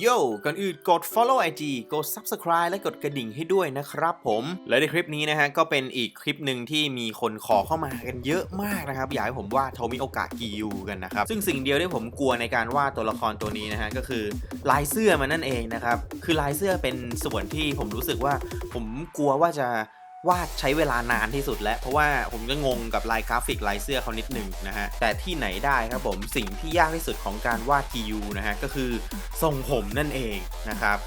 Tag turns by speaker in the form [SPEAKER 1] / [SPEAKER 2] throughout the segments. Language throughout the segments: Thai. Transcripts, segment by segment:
[SPEAKER 1] โย่ก่อนอื่นกด follow IG กด subscribe และกดกระดิ่งให้ด้วยนะครับผมและในคลิปนี้นะฮะก็เป็นอีกคลิปหนึ่งที่มีคนขอเข้ามากันเยอะมากนะครับอยากให้ผมวาดโทมิโอกะกิยูกันนะครับซึ่งสิ่งเดียวที่ผมกลัวในการวาดตัวละครตัวนี้นะฮะก็คือลายเสื้อมันนั่นเองนะครับคือลายเสื้อเป็นส่วนที่ผมรู้สึกว่าผมกลัวว่าจะ วาดใช้เวลานานที่สุดแล้ว เพราะว่าผมก็งงกับลายกราฟิกลายเสื้อเขานิดหนึ่งนะฮะ แต่ที่ไหนได้ครับผมสิ่งที่ยากที่สุดของการวาดกิยูนะฮะ ก็คือทรงผมนั่นเองนะครับ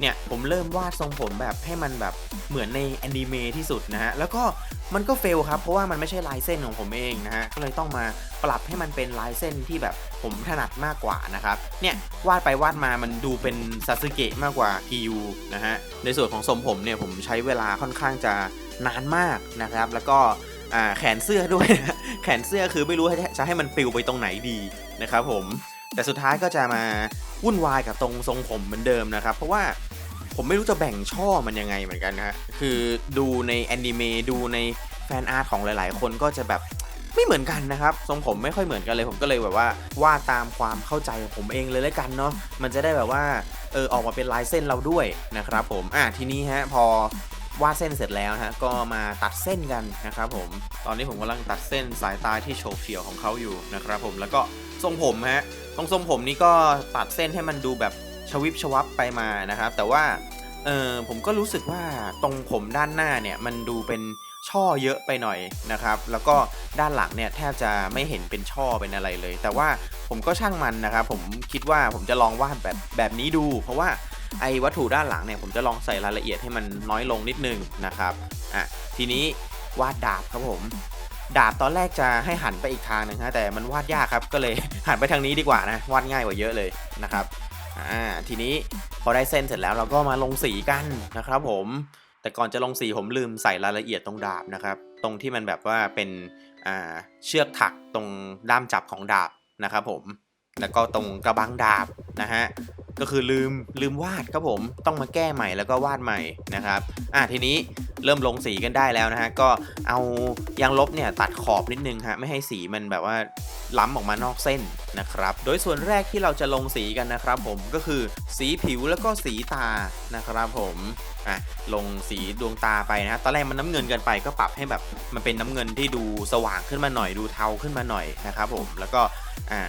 [SPEAKER 1] เนี่ยผมเริ่มวาดทรงผมแบบให้มันแบบเหมือนในแอนิเมะที่สุดนะฮะ แล้วก็มันก็เฟลครับ เพราะว่ามันไม่ใช่ลายเส้นของผมเองนะฮะ ก็เลยต้องมาปรับให้มันเป็นลายเส้นที่แบบผมถนัดมากกว่านะครับ เนี่ยวาดไปวาดมามันดูเป็นซาสึเกะมากกว่ากิยูนะฮะ ในส่วนของทรงผมเนี่ยผมใช้เวลาค่อนข้างจะนานมากนะครับ แล้วก็แขนเสื้อด้วยนะแขนเสื้อคือไม่รู้จะให้มันปลิวไปตรงไหนดีนะครับผม แต่สุดท้ายก็จะมาวุ่นวายกับตรงทรงผมเหมือนเดิมนะครับ เพราะว่าผมไม่รู้จะแบ่งช่อมันยังไงเหมือนกันนะฮะคือดูในแอนิเมะดูในแฟนอาร์ตของหลาย ๆ คนก็จะแบบไม่เหมือนกันนะครับ ทรงผมไม่ค่อยเหมือนกันเลย ผมก็เลยแบบว่าวาดตามความเข้าใจของผมเองเลยแล้วกันเนาะมันจะได้แบบว่าเออออกมาเป็นลายเส้นเราด้วยนะครับผมอะทีนี้ฮะพอ วาดเส้นเสร็จแล้วนะฮะก็มาตัดเส้นกันนะครับผมตอนนี้ผมกำลังตัดเส้นสายตาที่โฉบเฉี่ยวของเขาอยู่นะครับผมแล้วก็ทรงผมฮะตรงทรงผมนี้ก็ตัดเส้นให้มันดูแบบชวิบชวับไปมานะครับแต่ว่าเออผมก็รู้สึกว่าตรงผมด้านหน้าเนี่ยมันดูเป็นช่อเยอะไปหน่อยนะครับ แล้วก็ด้านหลังเนี่ยแทบจะไม่เห็นเป็นช่อเป็นอะไรเลย แต่ว่าผมก็ช่างมันนะครับ ผมคิดว่าผมจะลองวาดแบบแบบนี้ดู เพราะว่า ไอ้วัตถุด้านหลังเนี่ยผมจะลองใส่รายละเอียดให้มันน้อยลงนิดนึงนะครับอะทีนี้วาดดาบครับผม ดาบตอนแรกจะให้หันไปอีกทางหนึงฮะแต่มันวาดยากครับก็เลยหันไปทางนี้ดีกว่านะวาดง่ายกว่าเยอะเลยนะครับอ่าทีนี้พอได้เส้นเสร็จแล้วเราก็มาลงสีกันนะครับผมแต่ก่อนจะลงสีผมลืมใส่รายละเอียดตรงดาบนะครับ ตรงที่มันแบบว่าเป็นอ่าเชือกถักตรงด้ามจับของดาบนะครับผม แล้วก็ตรงกระบังดาบนะฮะ ก็คือลืมลืมวาดครับผมต้องมาแก้ใหม่แล้วก็วาดใหม่นะครับอะทีนี้เริ่มลงสีกันได้แล้วนะฮะก็เอายางลบเนี่ยตัดขอบนิดนึงฮะไม่ให้สีมันแบบว่าล้ำออกมานอกเส้นนะครับ โดยส่วนแรกที่เราจะลงสีกันนะครับผมก็คือสีผิวแล้วก็สีตานะครับผมอะลงสีดวงตาไปนะฮะตอนแรกมันน้ำเงินเกินไปก็ปรับให้แบบมันเป็นน้ำเงินที่ดูสว่างขึ้นมาหน่อยดูเทาขึ้นมาหน่อยนะครับผมแล้วก็อ่า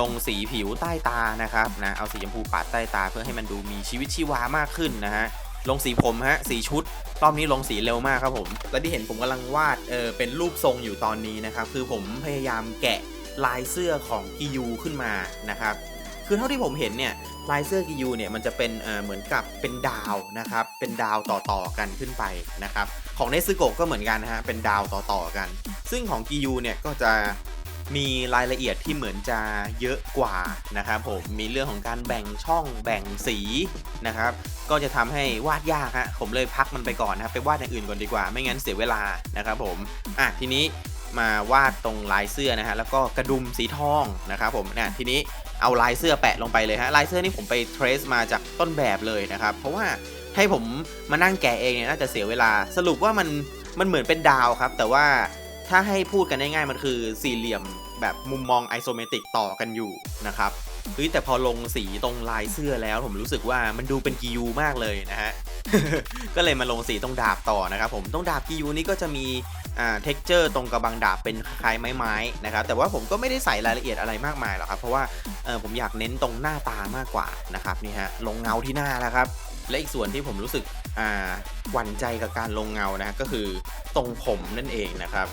[SPEAKER 1] ลงสีผิวใต้ตานะครับนะเอาสีชมพูปาดต้ตาเพื่อให้มันดูมีชีวิตชีวามากขึ้นนะฮะลงสีผมฮะสีชุดรอบนี้ลงสีเร็วมากครับผมและที่เห็นผมกำลังวาดเออเป็นรูปทรงอยู่ตอนนี้นะครับคือผมพยายามแกะลายเสื้อของกิยูขึ้นมานะครับคือเท่าที่ผมเห็นเนี่ยลายเสื้อกิยูเนี่ยมันจะเป็นเออเหมือนกับเป็นดาวนะครับเป็นดาวต่อๆกันขึ้นไปนะครับของเนซึโกะก็เหมือนกันนะฮะเป็นดาวต่อๆกัน ซึ่งของกิยูเนี่ยก็จะ มีรายละเอียดที่เหมือนจะเยอะกว่านะครับผมมีเรื่องของการแบ่งช่องแบ่งสีนะครับ ก็จะทำให้วาดยากฮะผมเลยพักมันไปก่อนนะครับไปวาดอย่างอื่นก่อนดีกว่า ไม่งั้นเสียเวลานะครับผมอะทีนี้มาวาดตรงลายเสื้อนะฮะแล้วก็กระดุมสีทองนะครับผมเนี่ยทีนี้เอาลายเสื้อแปะลงไปเลยฮะลายเสื้อนี่ผมไป trace มาจากต้นแบบเลยนะครับ เพราะว่าให้ผมมานั่งแกะเองเนี่ยน่าจะเสียเวลาสรุปว่ามันมันเหมือนเป็นดาวครับ แต่ว่า ถ้าให้พูดกันง่ายๆมันคือสี่เหลี่ยมแบบมุมมองไอโซเมตริกต่อกันอยู่นะครับเฮ้ยแต่พอลงสีตรงลายเสื้อแล้วผมรู้สึกว่ามันดูเป็นกิยูมากเลยนะฮะ ก็เลยมาลงสีตรงดาบต่อนะครับผมตรงดาบกิยูนี่ก็จะมีอ่าเท็กเจอร์ตรงกระบังดาบเป็นคล้ายไม้ๆนะครับแต่ว่าผมก็ไม่ได้ใส่รายละเอียดอะไรมากมายหรอกครับเพราะว่าเออผมอยากเน้นตรงหน้าตามากกว่านะครับนี่ฮะลงเงาที่หน้าแล้วครับ และอีกส่วนที่ผมรู้สึกอ่าหวั่นใจกับการลงเงานะก็คือตรงผมนั่นเองนะครับ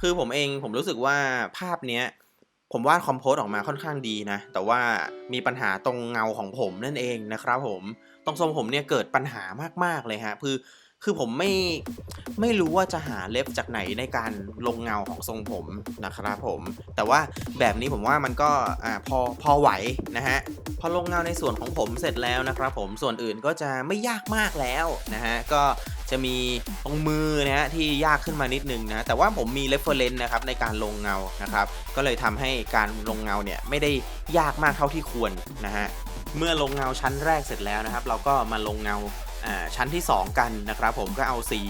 [SPEAKER 1] คือผมเองผมรู้สึกว่าภาพเนี้ยผมวาดคอมโพสออกมาค่อนข้างดีนะ แต่ว่ามีปัญหาตรงเงาของผมนั่นเองนะครับผม ตรงทรงผมเนี่ยเกิดปัญหามากๆเลยฮะคือ คือผมไม่ไม่รู้ว่าจะหาเล็บจากไหนในการลงเงาของทรงผมนะครับผม แต่ว่าแบบนี้ผมว่ามันก็อ่าพอพอไหวนะฮะพอลงเงาในส่วนของผมเสร็จแล้วนะครับผมส่วนอื่นก็จะไม่ยากมากแล้วนะฮะก็จะมีตรงมือนะฮะที่ยากขึ้นมานิดนึงนะแต่ว่าผมมี reference นะครับในการลงเงานะครับ ก็เลยทำให้การลงเงาเนี่ยไม่ได้ยากมากเท่าที่ควรนะฮะเมื่อลงเงาชั้นแรกเสร็จแล้วนะครับ เราก็มาลงเงา ชั้นที่ 2 กันนะครับผมก็เอาสี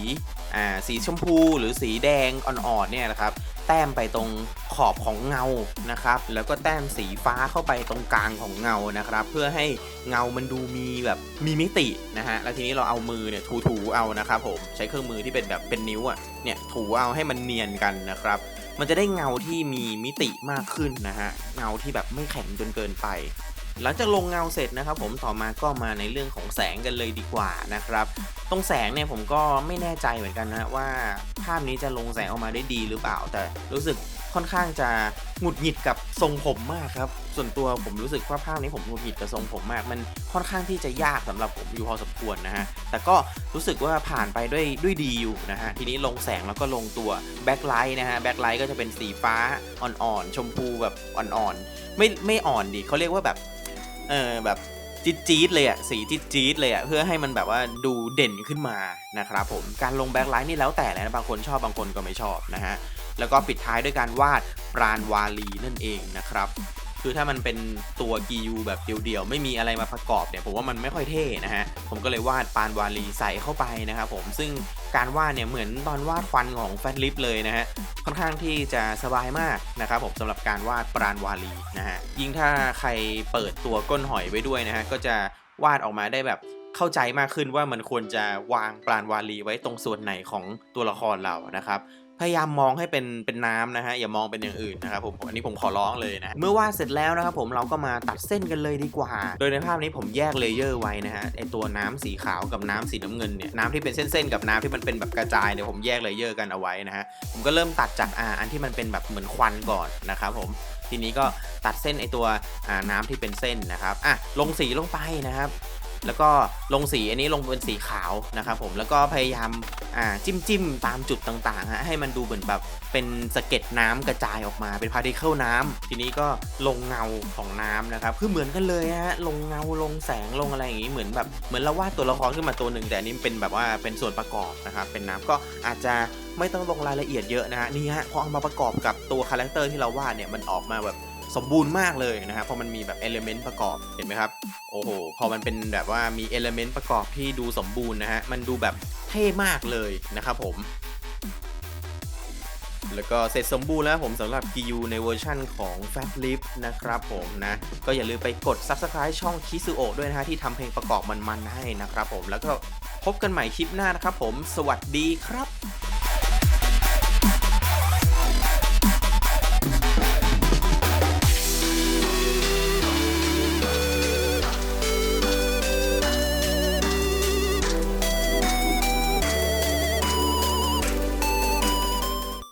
[SPEAKER 1] าสีชมพูหรือสีแดงอ่อนๆเนี่ยนะครับแต้มไปตรงขอบของเงานะครับ แล้วก็แต้มสีฟ้าเข้าไปตรงกลางของเงานะครับ เพื่อให้เงามันดูมีแบบมีมิตินะฮะแล้วทีนี้เราเอามือเนี่ยถูๆเอานะครับผมใช้เครื่องมือที่เป็นแบบเป็นนิ้วอะเนี่ยถูเอาให้มันเนียนกันนะครับ มันจะได้เงาที่มีมิติมากขึ้นนะฮะเงาที่แบบไม่แข็งจนเกินไป หลังจากลงเงาเสร็จนะครับผมต่อมาก็มาในเรื่องของแสงกันเลยดีกว่านะครับ ตรงแสงเนี่ยผมก็ไม่แน่ใจเหมือนกันนะว่าภาพนี้จะลงแสงออกมาได้ดีหรือเปล่า แต่รู้สึกค่อนข้างจะหงุดหงิดกับทรงผมมากครับ ส่วนตัวผมรู้สึกว่าภาพนี้ผมหงุดหงิดกับทรงผมมาก มันค่อนข้างที่จะยากสำหรับผมอยู่พอสมควรนะฮะ แต่ก็รู้สึกว่าผ่านไปด้วยด้วยดีอยู่นะฮะ ทีนี้ลงแสงแล้วก็ลงตัวแบ็คไลท์นะฮะ แบ็คไลท์ก็จะเป็นสีฟ้าอ่อนๆ ชมพูแบบอ่อนๆ ไม่ไม่อ่อนดิเขาเรียกว่าแบบ เออแบบจี๊ดจี๊ดเลยอะสีจี๊ดจี๊ดเลยอะเพื่อให้มันแบบว่าดูเด่นขึ้นมานะครับผมการลงแบ็คไลท์นี่แล้วแต่แหละนะบางคนชอบบางคนก็ไม่ชอบนะฮะแล้วก็ปิดท้ายด้วยการวาดปราณวาลีนั่นเองนะครับคือถ้ามันเป็นตัวกียูแบบเดียวๆ ไม่มีอะไรมาประกอบเนี่ยผมว่ามันไม่ค่อยเท่นะฮะ ผมก็เลยวาดปานวาลีใส่เข้าไปนะครับผมซึ่ง การวาดเนี่ยเหมือนตอนวาดฟันของแฟตลิปเลยนะฮะค่อนข้างที่จะสบายมากนะครับผมสำหรับการวาดปราณวาลีนะฮะยิ่งถ้าใครเปิดตัวก้นหอยไว้ด้วยนะฮะก็จะวาดออกมาได้แบบเข้าใจมากขึ้นว่ามันควรจะวางปราณวาลีไว้ตรงส่วนไหนของตัวละครเรานะครับ พยายามมองให้เป็นเป็นน้ำนะฮะอย่ามองเป็นอย่างอื่นนะครับผมอันนี้ผมขอร้องเลยนะเมื่อวาดเสร็จแล้วนะครับผมเราก็มาตัดเส้นกันเลยดีกว่า โดยในภาพนี้ผมแยกเลเยอร์ไว้นะฮะไอตัวน้ำสีขาวกับน้ำสีน้ำเงินเนี่ยน้ำที่เป็นเส้นๆกับน้ำที่มันเป็นแบบกระจายเนี่ยผมแยกเลเยอร์กันเอาไว้นะฮะผมก็เริ่มตัดจากอ่าอันที่มันเป็นแบบเหมือนควันก่อนนะครับผมทีนี้ก็ตัดเส้นไอตัวน้ำที่เป็นเส้นนะครับอะลงสีลงไปนะครับ แล้วก็ลงสีอันนี้ลงเป็นสีขาวนะครับผมแล้วก็พยายามอ่าจิ้มจิ้มตามจุดต่างๆฮะให้มันดูเหมือนแบบเป็นสะเก็ดน้ำกระจายออกมาเป็นพาร์ติเคิลน้ำทีนี้ก็ลงเงาของน้ำนะครับคือเหมือนกันเลยฮะลงเงาลงแสงลงอะไรอย่างนี้เหมือนแบบเหมือนเราวาดตัวละครขึ้นมาตัวหนึ่งแต่อันนี้เป็นแบบว่าเป็นส่วนประกอบนะครับเป็นน้ำก็อาจจะไม่ต้องลงรายละเอียดเยอะนะฮะนี่ฮะพอเอามาประกอบกับตัวคาแรคเตอร์ที่เราวาดเนี่ยมันออกมาแบบ สมบูรณ์มากเลยนะครับเพราะมันมีแบบเอลิเมนต์ประกอบเห็นไหมครับโอ้โหพอมันเป็นแบบว่ามีเอลเมนต์ประกอบที่ดูสมบูรณ์นะฮะมันดูแบบเท่มากเลยนะครับผม แล้วก็เสร็จสมบูรณ์แล้วผมสำหรับ GU ในเวอร์ชั่นของ Fat Lip นะครับผมนะ ก็อย่าลืมไปกด Subscribe ช่องคิสุโอด้วยนะฮะที่ทำเพลงประกอบมันๆให้นะครับผมแล้วก็พบกันใหม่คลิปหน้านะครับผม สวัสดีครับ